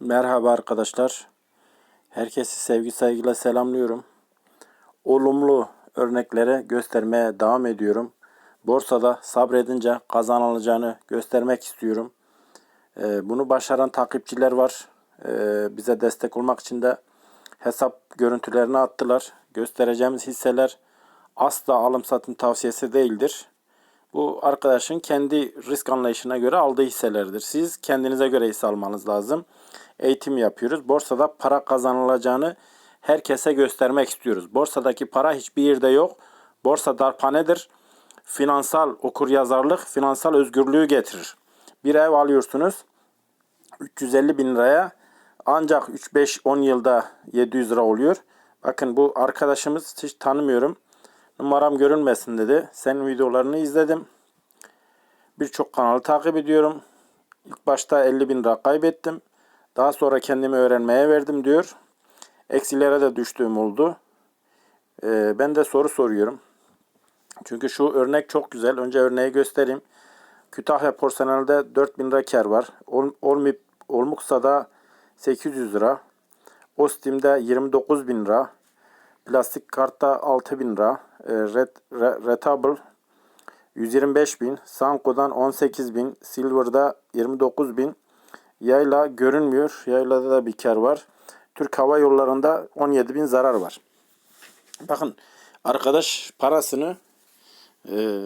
Merhaba arkadaşlar. Herkesi sevgi saygıyla selamlıyorum. Olumlu örneklere göstermeye devam ediyorum. Borsada sabredince kazanılacağını göstermek istiyorum. Ee, bunu başaran takipçiler var. Ee, bize destek olmak için de hesap görüntülerini attılar. Göstereceğimiz hisseler asla alım satım tavsiyesi değildir. Bu arkadaşın kendi risk anlayışına göre aldığı hisselerdir. Siz kendinize göre hisse almanız lazım. Eğitim yapıyoruz. Borsada para kazanılacağını herkese göstermek istiyoruz. Borsadaki para hiçbir yerde yok. Borsa darphanedir. Finansal okuryazarlık, finansal özgürlüğü getirir. Bir ev alıyorsunuz 350 bin liraya ancak 3-5-10 yılda 700 lira oluyor. Bakın bu arkadaşımız hiç tanımıyorum. Numaram görünmesin dedi. Senin videolarını izledim. Birçok kanalı takip ediyorum. İlk başta 50 bin lira kaybettim. Daha sonra kendimi öğrenmeye verdim diyor. Eksilere de düştüğüm oldu. Ee, ben de soru soruyorum. Çünkü şu örnek çok güzel. Önce örneği göstereyim. Kütahya Porselen'de 4000 lira kar var. Ol, Olmip, Olmuksa'da 800 lira. Ostim'de 29 bin lira. Plastik kartta 6 bin lira. E, Red, Re, Retable 125 bin. Sanko'dan 18 bin. Silver'da 29 bin. Yayla görünmüyor. Yaylada da bir kar var. Türk Hava Yolları'nda 17 bin zarar var. Bakın arkadaş parasını e,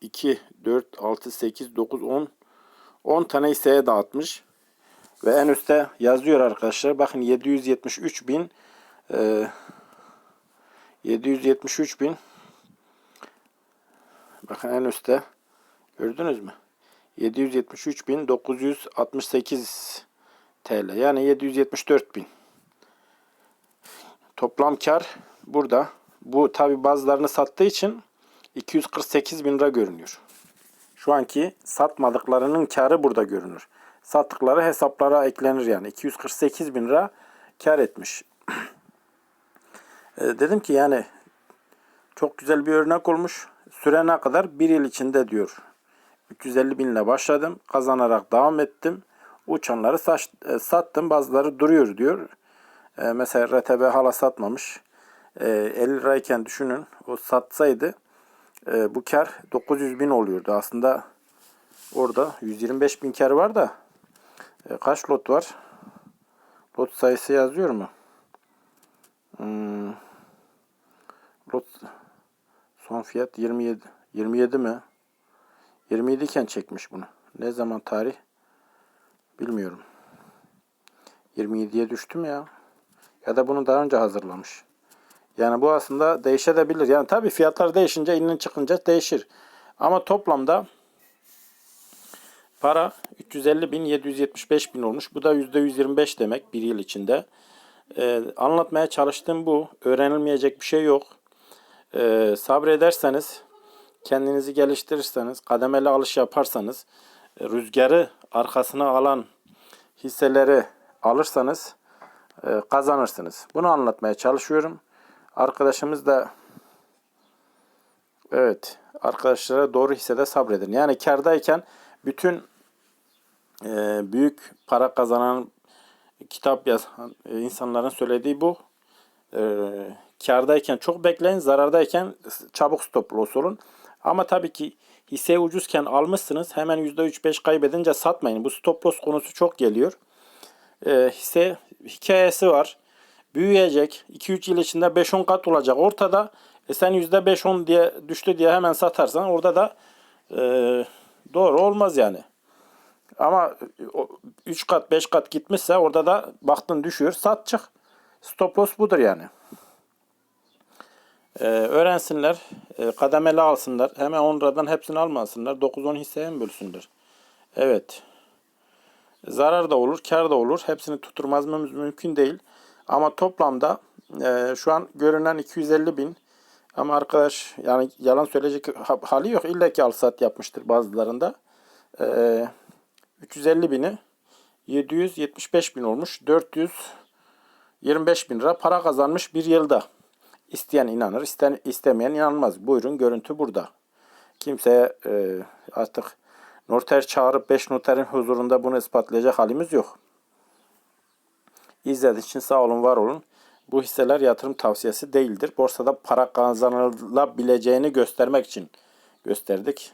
2, 4, 6, 8, 9, 10 10 tane hisseye dağıtmış. Ve en üstte yazıyor arkadaşlar. Bakın 773 bin e, 773 bin bakın en üstte gördünüz mü? 773.968 TL. Yani 774 bin. Toplam kar burada. Bu tabi bazılarını sattığı için 248 bin lira görünüyor. Şu anki satmadıklarının karı burada görünür. Sattıkları hesaplara eklenir yani. 248 bin lira kar etmiş. E, dedim ki yani çok güzel bir örnek olmuş. Süre ne kadar? Bir yıl içinde diyor. 350 binle başladım. Kazanarak devam ettim. Uçanları saç, e, sattım. Bazıları duruyor diyor. E, mesela RTB hala satmamış. E, 50 lirayken düşünün. O satsaydı e, bu kar 900 bin oluyordu. Aslında orada 125 bin kar var da e, kaç lot var? Lot sayısı yazıyor mu? Hmm. Lot son fiyat 27. 27 mi? 27 iken çekmiş bunu. Ne zaman tarih? Bilmiyorum. 27'ye düştüm ya. Ya da bunu daha önce hazırlamış. Yani bu aslında değişebilir. Yani tabii fiyatlar değişince inin çıkınca değişir. Ama toplamda para 350 bin 775 bin olmuş. Bu da %125 demek bir yıl içinde. Ee, anlatmaya çalıştığım bu. Öğrenilmeyecek bir şey yok. Ee, sabrederseniz kendinizi geliştirirseniz, kademeli alış yaparsanız, e, rüzgarı arkasına alan hisseleri alırsanız e, kazanırsınız. Bunu anlatmaya çalışıyorum. Arkadaşımız da evet arkadaşlara doğru hissede sabredin. Yani kardayken bütün e, büyük para kazanan kitap yazan insanların söylediği bu. E, kardayken çok bekleyin, zarardayken çabuk stop loss olun. Ama tabii ki hisseyi ucuzken almışsınız. Hemen %3-5 kaybedince satmayın. Bu stop loss konusu çok geliyor. E, hisse hikayesi var. Büyüyecek. 2-3 yıl içinde 5-10 kat olacak. Ortada e sen %5-10 diye düştü diye hemen satarsan orada da e, doğru olmaz yani. Ama 3 kat 5 kat gitmişse orada da baktın düşüyor sat çık. Stop loss budur yani. Ee, öğrensinler, e, kademeli alsınlar. Hemen 10 liradan hepsini almasınlar. 9-10 hisseye mi bölsünler? Evet. Zarar da olur, kar da olur. Hepsini tutturmamız mümkün değil. Ama toplamda e, şu an görünen 250 bin. Ama arkadaş yani yalan söyleyecek hali yok. İlla ki al sat yapmıştır bazılarında. E, 350 bini 775 bin olmuş. 425 bin lira para kazanmış bir yılda. İsteyen inanır, isten, istemeyen inanmaz. Buyurun görüntü burada. Kimseye e, artık noter çağırıp beş noterin huzurunda bunu ispatlayacak halimiz yok. İzlediğiniz için sağ olun, var olun. Bu hisseler yatırım tavsiyesi değildir. Borsada para kazanılabileceğini göstermek için gösterdik.